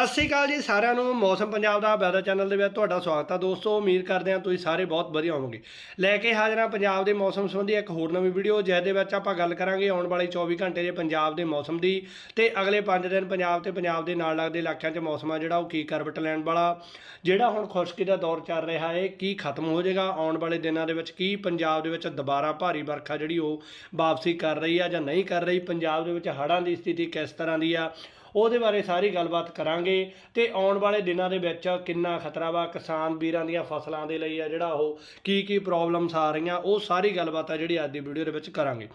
ਸਤਿ ਸ਼੍ਰੀ ਅਕਾਲ ਜੀ ਸਾਰਿਆਂ ਨੂੰ। ਮੌਸਮ ਪੰਜਾਬ ਦਾ ਵੈਦਰ ਚੈਨਲ ਦੇ ਵਿੱਚ ਤੁਹਾਡਾ ਸਵਾਗਤ ਆ ਦੋਸਤੋ। ਉਮੀਦ ਕਰਦੇ ਹਾਂ ਤੁਸੀਂ ਸਾਰੇ ਬਹੁਤ ਵਧੀਆ ਹੋਵੋਗੇ। ਲੈ ਕੇ ਹਾਜ਼ਰ ਹਾਂ ਪੰਜਾਬ ਦੇ ਮੌਸਮ ਸੰਬੰਧੀ ਇੱਕ ਹੋਰ ਨਵੀਂ ਵੀਡੀਓ ਜਿਸ ਦੇ ਵਿੱਚ ਆਪਾਂ ਗੱਲ ਕਰਾਂਗੇ ਆਉਣ ਵਾਲੇ 24 ਘੰਟੇ ਦੇ ਪੰਜਾਬ ਦੇ ਮੌਸਮ ਦੀ। ਤੇ ਅਗਲੇ 5 ਦਿਨ ਪੰਜਾਬ ਤੇ ਪੰਜਾਬ ਦੇ ਨਾਲ ਲੱਗਦੇ ਇਲਾਕਿਆਂ 'ਚ ਮੌਸਮ ਆ ਜਿਹੜਾ, ਉਹ ਕੀ ਕਰਵਟ ਲੈਣ ਵਾਲਾ, ਜਿਹੜਾ ਹੁਣ ਖੁਸ਼ਕੀ ਦਾ ਦੌਰ ਚੱਲ ਰਿਹਾ ਹੈ, ਕੀ ਖਤਮ ਹੋ ਜਾਏਗਾ, ਆਉਣ ਵਾਲੇ ਦਿਨਾਂ ਦੇ ਵਿੱਚ ਕੀ ਪੰਜਾਬ ਦੇ ਵਿੱਚ ਦੁਬਾਰਾ ਭਾਰੀ ਵਰਖਾ ਜਿਹੜੀ ਉਹ ਵਾਪਸੀ ਕਰ ਰਹੀ ਆ ਜਾਂ ਨਹੀਂ ਕਰ ਰਹੀ, ਪੰਜਾਬ ਦੇ ਵਿੱਚ ਹੜ੍ਹਾਂ ਦੀ ਸਥਿਤੀ ਕਿਸ ਤਰ੍ਹਾਂ ਦੀ ਆ ਉਹਦੇ ਬਾਰੇ ਸਾਰੀ ਗੱਲਬਾਤ ਕਰਾਂਗੇ ਤੇ ਆਉਣ ਵਾਲੇ ਦਿਨਾਂ ਦੇ ਵਿੱਚ ਕਿੰਨਾ ਖਤਰਾ ਵਾ ਕਿਸਾਨ ਵੀਰਾਂ ਦੀਆਂ ਫਸਲਾਂ ਦੇ ਲਈ ਆ ਜਿਹੜਾ ਉਹ ਕੀ ਕੀ ਪ੍ਰੋਬਲਮਸ ਆ ਰਹੀਆਂ ਉਹ ਸਾਰੀ ਗੱਲਬਾਤ ਆ ਜਿਹੜੀ ਅੱਜ ਦੀ ਵੀਡੀਓ ਦੇ ਵਿੱਚ ਕਰਾਂਗੇ।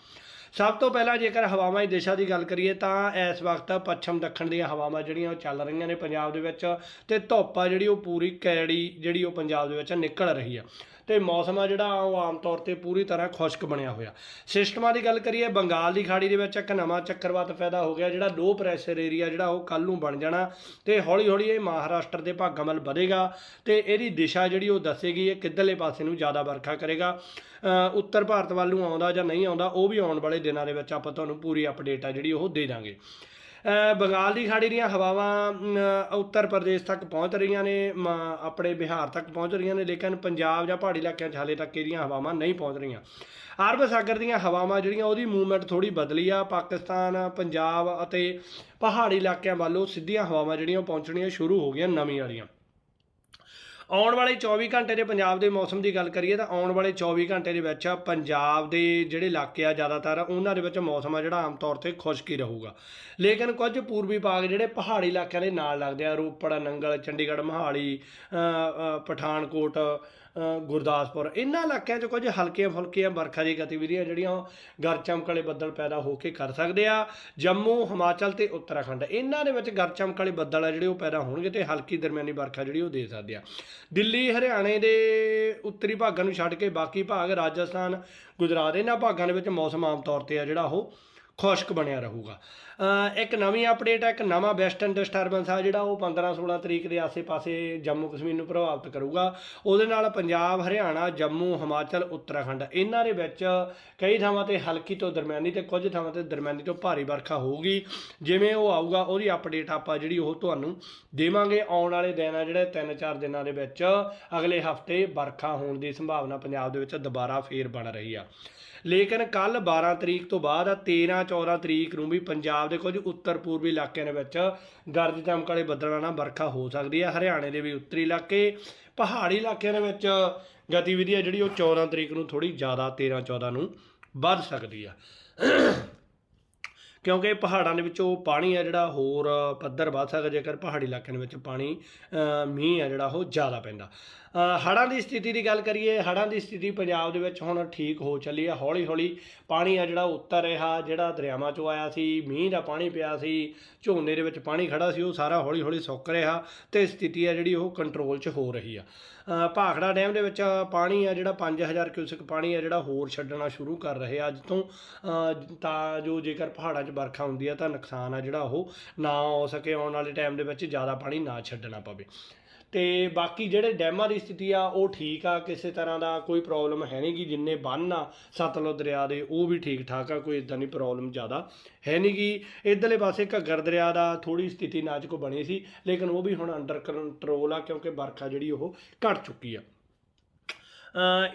ਸਭ ਤੋਂ ਪਹਿਲਾਂ ਜੇਕਰ ਹਵਾਵਾਂ ਦੀ ਦਿਸ਼ਾ ਦੀ ਗੱਲ ਕਰੀਏ ਤਾਂ ਇਸ ਵਕਤ ਪੱਛਮ ਦੱਖਣ ਦੀਆਂ ਹਵਾਵਾਂ ਜਿਹੜੀਆਂ ਉਹ ਚੱਲ ਰਹੀਆਂ ਨੇ ਪੰਜਾਬ ਦੇ ਵਿੱਚ ਤੇ ਧੁੱਪ ਆ ਜਿਹੜੀ ਉਹ ਪੂਰੀ ਕੈੜੀ ਜਿਹੜੀ ਉਹ ਪੰਜਾਬ ਦੇ ਵਿੱਚ ਨਿਕਲ ਰਹੀ ਆ। ਤੇ ਮੌਸਮ ਆ ਜਿਹੜਾ ਉਹ ਆਮ ਤੌਰ ਤੇ ਪੂਰੀ ਤਰ੍ਹਾਂ ਖੁਸ਼ਕ ਬਣਿਆ ਹੋਇਆ। ਸਿਸਟਮਾਂ ਦੀ ਗੱਲ ਕਰੀਏ, ਬੰਗਾਲ ਦੀ ਖਾੜੀ ਦੇ ਵਿੱਚ ਇੱਕ ਨਵਾਂ ਚੱਕਰਵਾਤ ਪੈਦਾ ਹੋ ਗਿਆ ਜਿਹੜਾ ਲੋ ਪ੍ਰੈਸ਼ਰ ਏਰੀਆ ਜਿਹੜਾ ਉਹ ਕੱਲ ਨੂੰ ਬਣ ਜਾਣਾ ਤੇ ਹੌਲੀ ਹੌਲੀ ਇਹ ਮਹਾਰਾਸ਼ਟਰ ਦੇ ਭਾਗਾਂ ਵੱਲ ਵਧੇਗਾ ਤੇ ਇਹਦੀ ਦਿਸ਼ਾ ਜਿਹੜੀ ਉਹ ਦੱਸੇਗੀ ਇਹ ਕਿੱਧਰਲੇ ਪਾਸੇ ਨੂੰ ਜ਼ਿਆਦਾ ਵਰਖਾ ਕਰੇਗਾ। ਉੱਤਰ ਭਾਰਤ ਵੱਲ ਨੂੰ ਆਉਂਦਾ ਜਾਂ ਨਹੀਂ ਆਉਂਦਾ ਉਹ ਵੀ ਆਉਣ ਵਾਲੇ ਦਿਨਾਂ ਦੇ ਵਿੱਚ ਆਪਾਂ ਤੁਹਾਨੂੰ ਪੂਰੀ ਅਪਡੇਟ ਆ ਜਿਹੜੀ ਉਹ ਦੇ ਦਾਂਗੇ। ਬੰਗਾਲ ਦੀ ਖਾੜੀ ਦੀਆਂ ਹਵਾਵਾਂ ਉੱਤਰ ਪ੍ਰਦੇਸ਼ ਤੱਕ ਪਹੁੰਚ ਰਹੀਆਂ ਨੇ ਮ, ਆਪਣੇ ਬਿਹਾਰ ਤੱਕ ਪਹੁੰਚ ਰਹੀਆਂ ਨੇ ਲੇਕਿਨ ਪੰਜਾਬ ਜਾਂ ਪਹਾੜੀ ਇਲਾਕਿਆਂ 'ਚ ਹਾਲੇ ਤੱਕ ਇਹਦੀਆਂ ਹਵਾਵਾਂ ਨਹੀਂ ਪਹੁੰਚ ਰਹੀਆਂ। ਅਰਬ ਸਾਗਰ ਦੀਆਂ ਹਵਾਵਾਂ ਜਿਹੜੀਆਂ ਉਹਦੀ ਮੂਵਮੈਂਟ ਥੋੜੀ ਬਦਲੀ ਆ ਪਾਕਿਸਤਾਨ ਪੰਜਾਬ ਅਤੇ ਪਹਾੜੀ ਇਲਾਕਿਆਂ ਵੱਲੋਂ ਸਿੱਧੀਆਂ ਹਵਾਵਾਂ ਜਿਹੜੀਆਂ ਉਹ ਪਹੁੰਚਣੀਆਂ ਸ਼ੁਰੂ ਹੋ ਗਈਆਂ ਨਵੀਂ ਵਾਲੀਆਂ। ਆਉਣ ਵਾਲੇ 24 ਘੰਟੇ ਦੇ ਪੰਜਾਬ ਦੇ ਮੌਸਮ ਦੀ ਗੱਲ ਕਰੀਏ ਤਾਂ ਆਉਣ ਵਾਲੇ 24 ਘੰਟੇ ਦੇ ਵਿੱਚ ਪੰਜਾਬ ਦੇ ਜਿਹੜੇ ਇਲਾਕੇ ਆ ਜ਼ਿਆਦਾਤਰ, ਉਹਨਾਂ ਦੇ ਵਿੱਚ ਮੌਸਮ ਆ ਜਿਹੜਾ ਆਮ ਤੌਰ ਤੇ ਖੁਸ਼ਕ ਹੀ ਰਹੂਗਾ। ਲੇਕਿਨ ਕੁਝ ਪੂਰਬੀ ਭਾਗ ਜਿਹੜੇ ਪਹਾੜੀ ਇਲਾਕਿਆਂ ਦੇ ਨਾਲ ਲੱਗਦੇ ਆ, ਰੋਪੜ, ਨੰਗਲ, ਚੰਡੀਗੜ੍ਹ, ਮੋਹਾਲੀ ਪਠਾਨਕੋਟ ਗੁਰਦਾਸਪੁਰ, ਇਹਨਾਂ ਇਲਾਕਿਆਂ 'ਚ ਕੁਝ ਹਲਕੀਆਂ ਫੁਲਕੀਆਂ ਵਰਖਾ ਦੀ ਗਤੀਵਿਧੀਆਂ ਜਿਹੜੀਆਂ ਉਹ ਗਰ ਚਮਕ ਵਾਲੇ ਬੱਦਲ ਪੈਦਾ ਹੋ ਕੇ ਕਰ ਸਕਦੇ ਆ। ਜੰਮੂ, ਹਿਮਾਚਲ ਤੇ ਉੱਤਰਾਖੰਡ, ਇਹਨਾਂ ਦੇ ਵਿੱਚ ਗਰ ਚਮਕ ਵਾਲੇ ਬੱਦਲ ਆ ਜਿਹੜੇ ਉਹ ਪੈਦਾ ਹੋਣਗੇ ਤੇ ਹਲਕੀ ਦਰਮਿਆਨੀ ਵਰਖਾ ਜਿਹੜੀ ਉਹ ਦੇ ਸਕਦੇ ਆ। ਦਿੱਲੀ, ਹਰਿਆਣੇ ਦੇ ਉੱਤਰੀ ਭਾਗਾਂ ਨੂੰ ਛੱਡ ਕੇ ਬਾਕੀ ਭਾਗ ਰਾਜਸਥਾਨ, ਗੁਜਰਾਤ, ਇਹਨਾਂ ਭਾਗਾਂ ਦੇ ਵਿੱਚ ਮੌਸਮ ਆਮ ਤੌਰ ਤੇ ਆ ਜਿਹੜਾ ਉਹ ਖੁਸ਼ਕ ਬਣਿਆ ਰਹੂਗਾ। ਇੱਕ ਨਵੀਂ ਅਪਡੇਟ ਹੈ ਇੱਕ ਨਵਾਂ ਵੈਸਟਰਨ ਡਿਸਟਰਬੈਂਸ ਆ, ਜਿਹੜਾ ਉਹ 15 16 ਤਰੀਕ ਦੇ ਆਸੇ-ਪਾਸੇ ਜੰਮੂ ਕਸ਼ਮੀਰ ਨੂੰ ਪ੍ਰਭਾਵਿਤ ਕਰੂਗਾ। ਉਹਦੇ ਨਾਲ ਪੰਜਾਬ, ਹਰਿਆਣਾ, ਜੰਮੂ, ਹਿਮਾਚਲ, ਉੱਤਰਾਖੰਡ, ਇਹਨਾਂ ਦੇ ਵਿੱਚ ਕਈ ਥਾਵਾਂ ਤੇ ਹਲਕੀ ਤੋਂ ਦਰਮਿਆਨੀ ਤੇ ਕੁਝ ਥਾਵਾਂ ਤੇ ਦਰਮਿਆਨੀ ਤੋਂ ਭਾਰੀ ਵਰਖਾ ਹੋਊਗੀ। ਜਿਵੇਂ ਉਹ ਆਊਗਾ, ਉਹਦੀ ਅਪਡੇਟ ਆਪਾਂ ਜਿਹੜੀ ਉਹ ਤੁਹਾਨੂੰ ਦੇਵਾਂਗੇ। ਆਉਣ ਵਾਲੇ ਦਿਨ ਆ ਜਿਹੜੇ 3-4 ਦਿਨਾਂ ਦੇ ਵਿੱਚ ਅਗਲੇ ਹਫ਼ਤੇ ਵਰਖਾ ਹੋਣ ਦੀ ਸੰਭਾਵਨਾ ਪੰਜਾਬ ਦੇ ਵਿੱਚ ਦੁਬਾਰਾ ਫੇਰ ਬਣ ਰਹੀ ਆ। ਲੇਕਿਨ ਕੱਲ 12 ਤਰੀਕ ਤੋਂ ਬਾਅਦ 13 14 ਤਰੀਕ ਨੂੰ ਵੀ ਪੰਜਾਬ ਦੇ ਕੁਝ ਉੱਤਰ ਪੂਰਬੀ ਇਲਾਕਿਆਂ ਦੇ ਵਿੱਚ ਗਰਜ ਚਮਕ ਵਾਲੇ ਬੱਦਲਾਂ ਨਾਲ ਵਰਖਾ ਹੋ ਸਕਦੀ ਹੈ। ਹਰਿਆਣੇ ਦੇ ਵੀ ਉੱਤਰੀ ਇਲਾਕੇ, ਪਹਾੜੀ ਇਲਾਕਿਆਂ ਦੇ ਵਿੱਚ ਗਤੀਵਿਧੀ ਆ ਜਿਹੜੀ ਉਹ 14 ਤਰੀਕ ਨੂੰ ਥੋੜੀ ਜ਼ਿਆਦਾ 13 14 ਨੂੰ ਵੱਧ ਸਕਦੀ ਆ ਕਿਉਂਕਿ ਪਹਾੜਾਂ ਦੇ ਵਿੱਚੋਂ ਪਾਣੀ ਆ ਜਿਹੜਾ ਹੋਰ ਪੱਧਰ ਵੱਧ ਸਕਦਾ ਜੇਕਰ ਪਹਾੜੀ ਇਲਾਕਿਆਂ ਦੇ ਵਿੱਚ ਪਾਣੀ ਮੀਂਹ ਆ ਜਿਹੜਾ ਉਹ ਜ਼ਿਆਦਾ ਪੈਂਦਾ। ਅ, ਹੜ੍ਹਾਂ ਦੀ ਸਥਿਤੀ ਦੀ ਗੱਲ ਕਰੀਏ ਹੜ੍ਹਾਂ ਦੀ ਸਥਿਤੀ ਪੰਜਾਬ ਦੇ ਵਿੱਚ ਹੁਣ ਠੀਕ ਹੋ ਚੱਲੀ ਆ ਹੌਲੀ ਹੌਲੀ ਪਾਣੀ ਆ ਜਿਹੜਾ ਉੱਤਰ ਰਿਹਾ ਜਿਹੜਾ ਦਰਿਆਵਾਂ ਚੋਂ ਆਇਆ ਸੀ ਮੀਂਹ ਦਾ ਪਾਣੀ ਪਿਆ ਸੀ ਝੋਨੇ ਦੇ ਵਿੱਚ ਪਾਣੀ ਖੜਾ ਸੀ ਉਹ ਸਾਰਾ ਹੌਲੀ ਹੌਲੀ ਸੁੱਕ ਰਿਹਾ ਤੇ ਸਥਿਤੀ ਆ ਜਿਹੜੀ ਉਹ ਕੰਟਰੋਲ 'ਚ ਹੋ ਰਹੀ ਆ। ਭਾਖੜਾ ਡੈਮ ਦੇ ਵਿੱਚ ਪਾਣੀ ਆ ਜਿਹੜਾ 5000 ਕਿਊਸਕ ਪਾਣੀ ਆ ਜਿਹੜਾ ਹੋਰ ਛੱਡਣਾ ਸ਼ੁਰੂ ਕਰ ਰਹੇ ਆ। ਅੱਜ ਤੋਂ ਤਾਂ ਜੋ ਜੇਕਰ ਪਹਾੜਾਂ 'ਚ ਵਰਖਾ ਹੁੰਦੀ ਆ ਤਾਂ ਨੁਕਸਾਨ ਆ ਜਿਹੜਾ ਉਹ ਨਾ ਹੋ ਸਕੇ, ਆਉਣ ਵਾਲੇ ਟਾਈਮ ਦੇ ਵਿੱਚ ਜ਼ਿਆਦਾ ਪਾਣੀ ਨਾ ਛੱਡਣਾ ਪਵੇ। ਤੇ ਬਾਕੀ ਜਿਹੜੇ ਡੈਮਾਂ ਦੀ ਸਥਿਤੀ ਆ, ਉਹ ਠੀਕ ਆ, ਕਿਸੇ ਤਰ੍ਹਾਂ ਦਾ ਕੋਈ ਪ੍ਰੋਬਲਮ ਹੈ ਨਹੀਂ ਗੀ, ਜਿੰਨੇ ਬੰਨ ਆ ਸਤਲੁਜ ਦਰਿਆ ਦੇ, ਉਹ ਵੀ ਠੀਕ ਠਾਕ ਆ, ਕੋਈ ਇਦਾਂ ਦੀ ਪ੍ਰੋਬਲਮ ਜ਼ਿਆਦਾ ਹੈ ਨਹੀਂ ਗੀ। ਇਧਰਲੇ ਪਾਸੇ ਘੱਗਰ ਦਰਿਆ ਦਾ ਥੋੜੀ ਸਥਿਤੀ ਨਾਜ਼ੁਕ ਬਣੀ ਸੀ, ਲੇਕਿਨ ਉਹ ਵੀ ਹੁਣ ਅੰਡਰ ਕੰਟਰੋਲ ਆ, ਕਿਉਂਕਿ ਵਰਖਾ ਜਿਹੜੀ ਉਹ ਘਟ ਚੁੱਕੀ ਆ।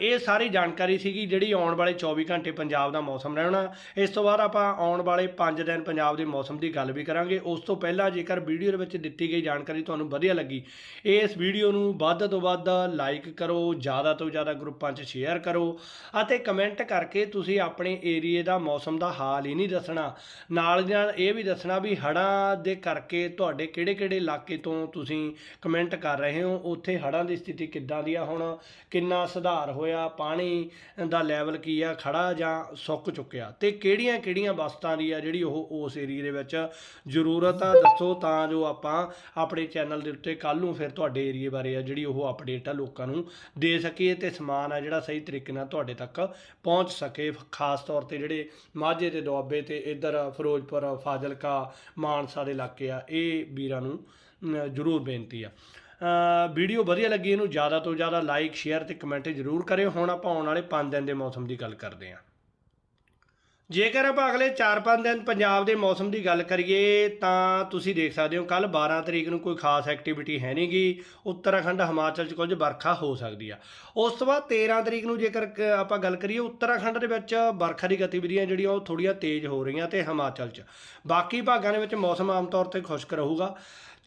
ਇਹ ਸਾਰੀ ਜਾਣਕਾਰੀ ਸੀਗੀ ਜਿਹੜੀ ਆਉਣ ਵਾਲੇ 24 ਘੰਟੇ ਪੰਜਾਬ ਦਾ ਮੌਸਮ ਰਹਿਣਾ। ਇਸ ਤੋਂ ਬਾਅਦ ਆਪਾਂ ਆਉਣ ਵਾਲੇ 5 ਦਿਨ ਪੰਜਾਬ ਦੇ ਮੌਸਮ ਦੀ ਗੱਲ ਵੀ ਕਰਾਂਗੇ। ਉਸ ਤੋਂ ਪਹਿਲਾਂ ਜੇਕਰ ਵੀਡੀਓ ਦੇ ਵਿੱਚ ਦਿੱਤੀ ਗਈ ਜਾਣਕਾਰੀ ਤੁਹਾਨੂੰ ਵਧੀਆ ਲੱਗੀ, ਇਸ ਵੀਡੀਓ ਨੂੰ ਵੱਧ ਤੋਂ ਵੱਧ ਲਾਈਕ ਕਰੋ, ਜ਼ਿਆਦਾ ਤੋਂ ਜ਼ਿਆਦਾ ਗਰੁੱਪਾਂ 'ਚ ਸ਼ੇਅਰ ਕਰੋ ਅਤੇ ਕਮੈਂਟ ਕਰਕੇ ਤੁਸੀਂ ਆਪਣੇ ਏਰੀਏ ਦਾ ਮੌਸਮ ਦਾ ਹਾਲ ਹੀ ਨਹੀਂ ਦੱਸਣਾ। ਨਾਲ ਦੀ ਨਾਲ ਇਹ ਵੀ ਦੱਸਣਾ ਵੀ ਹੜ੍ਹਾਂ ਦੇ ਕਰਕੇ ਤੁਹਾਡੇ ਕਿਹੜੇ-ਕਿਹੜੇ ਇਲਾਕੇ ਤੋਂ ਤੁਸੀਂ ਕਮੈਂਟ ਕਰ ਰਹੇ ਹੋ, ਉੱਥੇ ਹੜ੍ਹਾਂ ਦੀ ਸਥਿਤੀ ਕਿੱਦਾਂ ਦੀ ਆ ਹੁਣ, ਕਿੰਨਾ ਸੁਧਾਰ ਹੋਇਆ, ਪਾਣੀ ਦਾ ਲੈਵਲ ਕੀ ਆ, ਖੜਾ ਜਾਂ ਸੁੱਕ ਚੁੱਕਿਆ ਤੇ ਕਿਹੜੀਆਂ-ਕਿਹੜੀਆਂ ਵਸਤਾਂ ਦੀ ਆ ਜਿਹੜੀ ਉਹ ਉਸ ਏਰੀਏ ਦੇ ਵਿੱਚ ਜ਼ਰੂਰਤ ਆ? ਦੱਸੋ ਤਾਂ ਜੋ ਆਪਾਂ ਆਪਣੇ ਚੈਨਲ ਦੇ ਉੱਤੇ ਕੱਲ ਨੂੰ ਫਿਰ ਤੁਹਾਡੇ ਏਰੀਏ ਬਾਰੇ ਆ ਜਿਹੜੀ ਉਹ ਅਪਡੇਟ ਆ ਲੋਕਾਂ ਨੂੰ ਦੇ ਸਕੀਏ ਤੇ ਸਮਾਨ ਆ ਜਿਹੜਾ ਸਹੀ ਤਰੀਕੇ ਨਾਲ ਤੁਹਾਡੇ ਤੱਕ ਪਹੁੰਚ ਸਕੇ। ਖਾਸ ਤੌਰ ਤੇ ਜਿਹੜੇ ਮਾਝੇ ਤੇ ਦੁਆਬੇ ਤੇ ਇੱਧਰ ਫਿਰੋਜ਼ਪੁਰ, ਫਾਜ਼ਿਲਕਾ, ਮਾਨਸਾ ਦੇ ਇਲਾਕੇ ਆ, ਇਹ ਵੀਰਾਂ ਨੂੰ ਜ਼ਰੂਰ ਬੇਨਤੀ ਆ। ਵੀਡੀਓ ਵਧੀਆ ਲੱਗੀ ਇਹਨੂੰ ਜ਼ਿਆਦਾ ਤੋਂ ਜ਼ਿਆਦਾ ਲਾਈਕ ਸ਼ੇਅਰ ਤੇ ਕਮੈਂਟ ਜ਼ਰੂਰ ਕਰਿਓ। ਹੁਣ ਆਪਾਂ ਆਉਣ ਵਾਲੇ 5 ਦਿਨ ਦੇ ਮੌਸਮ ਦੀ ਗੱਲ ਕਰਦੇ ਹਾਂ। ਜੇਕਰ ਆਪਾਂ ਅਗਲੇ 4-5 ਦਿਨ ਪੰਜਾਬ ਦੇ ਮੌਸਮ ਦੀ ਗੱਲ ਕਰੀਏ, ਤਾਂ ਤੁਸੀਂ ਦੇਖ ਸਕਦੇ ਹੋ ਕੱਲ 12 ਤਰੀਕ ਨੂੰ ਕੋਈ ਖਾਸ ਐਕਟੀਵਿਟੀ ਹੈ ਨਹੀਂਗੀ ਉੱਤਰਾਖੰਡ, ਹਿਮਾਚਲ 'ਚ ਕੁਝ ਵਰਖਾ ਹੋ ਸਕਦੀ ਆ। ਉਸ ਤੋਂ ਬਾਅਦ 13 ਤਰੀਕ ਨੂੰ ਜੇਕਰ ਕ- ਆਪਾਂ ਗੱਲ ਕਰੀਏ, ਉੱਤਰਾਖੰਡ ਦੇ ਵਿੱਚ ਵਰਖਾ ਦੀ ਗਤੀਵਿਧੀਆਂ ਜਿਹੜੀਆਂ ਉਹ ਥੋੜੀਆਂ ਤੇਜ਼ ਹੋ ਰਹੀਆਂ ਤੇ ਹਿਮਾਚਲ 'ਚ। ਬਾਕੀ ਭਾਗਾਂ ਦੇ ਵਿੱਚ ਮੌਸਮ ਆਮ ਤੌਰ ਤੇ ਖੁਸ਼ਕ ਰਹੂਗਾ।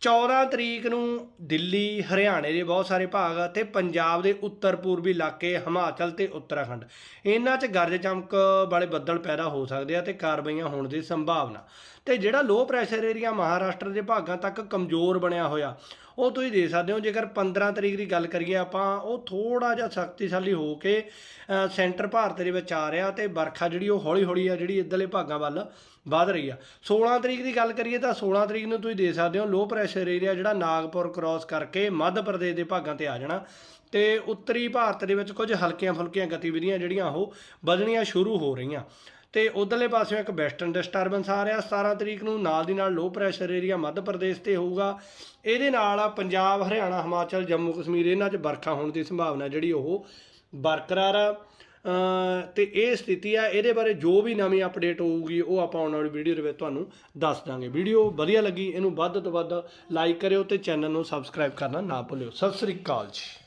14 ਤਰੀਕ ਨੂੰ ਦਿੱਲੀ, ਹਰਿਆਣੇ ਦੇ ਬਹੁਤ ਸਾਰੇ ਭਾਗ ਤੇ ਪੰਜਾਬ ਦੇ ਉੱਤਰ ਪੂਰਬੀ ਇਲਾਕੇ ਹਿਮਾਚਲ ਤੇ ਉੱਤਰਾਖੰਡ। ਇਹਨਾਂ 'ਚ ਗਰਜ ਚਮਕ ਵਾਲੇ ਬੱਦਲ ਪੈਦਾ ਹੋ ਸਕਦੇ ਆ ਤੇ ਕਾਰਵਾਈਆਂ ਹੋਣ ਦੀ ਸੰਭਾਵਨਾ। ਤੇ ਜਿਹੜਾ ਲੋ ਪ੍ਰੈਸ਼ਰ ਏਰੀਆ ਮਹਾਰਾਸ਼ਟਰ ਦੇ ਭਾਗਾਂ ਤੱਕ ਕਮਜ਼ੋਰ ਬਣਿਆ ਹੋਇਆ, ਉਹ ਤੁਸੀਂ ਦੇ ਸਕਦੇ ਹੋ, ਜੇਕਰ 15 ਤਰੀਕ ਦੀ ਗੱਲ ਕਰੀਏ ਆਪਾਂ, ਉਹ ਥੋੜਾ ਜਿਹਾ ਸ਼ਕਤੀਸ਼ਾਲੀ ਹੋ ਕੇ ਸੈਂਟਰ ਭਾਰਤ ਦੇ ਵਿੱਚ ਆ ਰਿਹਾ ਤੇ ਵਰਖਾ ਜਿਹੜੀ ਉਹ ਹੌਲੀ ਹੌਲੀ ਆ, ਜਿਹੜੀ ਇੱਧਰਲੇ ਭਾਗਾਂ ਵੱਲ ਵਧ ਰਹੀ ਆ। 16 ਤਰੀਕ ਦੀ ਗੱਲ ਕਰੀਏ ਤਾਂ 16 ਤਰੀਕ ਨੂੰ ਤੁਸੀਂ ਦੇ ਸਕਦੇ ਹੋ ਲੋ ਪ੍ਰੈਸ਼ਰ ਏਰੀਆ ਜਿਹੜਾ ਨਾਗਪੁਰ ਕ੍ਰਾਸ ਕਰਕੇ ਮੱਧ ਪ੍ਰਦੇਸ਼ ਦੇ ਭਾਗਾਂ ਤੇ ਆ ਜਾਣਾ ਤੇ ਉੱਤਰੀ ਭਾਰਤ ਦੇ ਵਿੱਚ ਕੁਝ ਹਲਕੀਆਂ ਫੁਲਕੀਆਂ ਗਤੀਵਿਧੀਆਂ ਜਿਹੜੀਆਂ ਉਹ ਵਧਣੀਆਂ ਸ਼ੁਰੂ ਹੋ ਰਹੀਆਂ। ਤੇ ਉਧਰਲੇ ਪਾਸਿਓਂ ਇੱਕ ਵੈਸਟਰਨ ਡਿਸਟਰਬੈਂਸ ਆ ਰਿਹਾ। 17 ਤਰੀਕ ਨੂੰ ਨਾਲ ਦੀ ਨਾਲ low pressure area Madhya Pradesh ਤੇ ਹੋਊਗਾ। ਇਹਦੇ ਨਾਲ ਪੰਜਾਬ ਹਰਿਆਣਾ ਹਿਮਾਚਲ ਜੰਮੂ ਕਸ਼ਮੀਰ ਇਹਨਾਂ 'ਚ ਵਰਖਾ ਹੋਣ ਦੀ ਸੰਭਾਵਨਾ ਜਿਹੜੀ ਉਹ ਬਰਕਰਾਰ ਆ। ਅ, ਤੇ ਇਹ ਸਥਿਤੀ ਆ ਇਹਦੇ ਬਾਰੇ ਜੋ ਵੀ ਨਵੀਂ ਅਪਡੇਟ ਹੋਊਗੀ ਉਹ ਆਪਾਂ ਆਉਣ ਵਾਲੀ ਵੀਡੀਓ ਦੇ ਵਿੱਚ ਤੁਹਾਨੂੰ ਦੱਸ ਦਾਂਗੇ। ਵੀਡੀਓ ਵਧੀਆ ਲੱਗੀ ਇਹਨੂੰ ਵੱਧ ਤੋਂ ਵੱਧ ਲਾਈਕ ਕਰਿਓ ਤੇ ਚੈਨਲ ਨੂੰ ਸਬਸਕ੍ਰਾਈਬ ਕਰਨਾ ਨਾ ਭੁੱਲਿਓ। ਸਤਿ ਸ੍ਰੀ ਅਕਾਲ ਜੀ।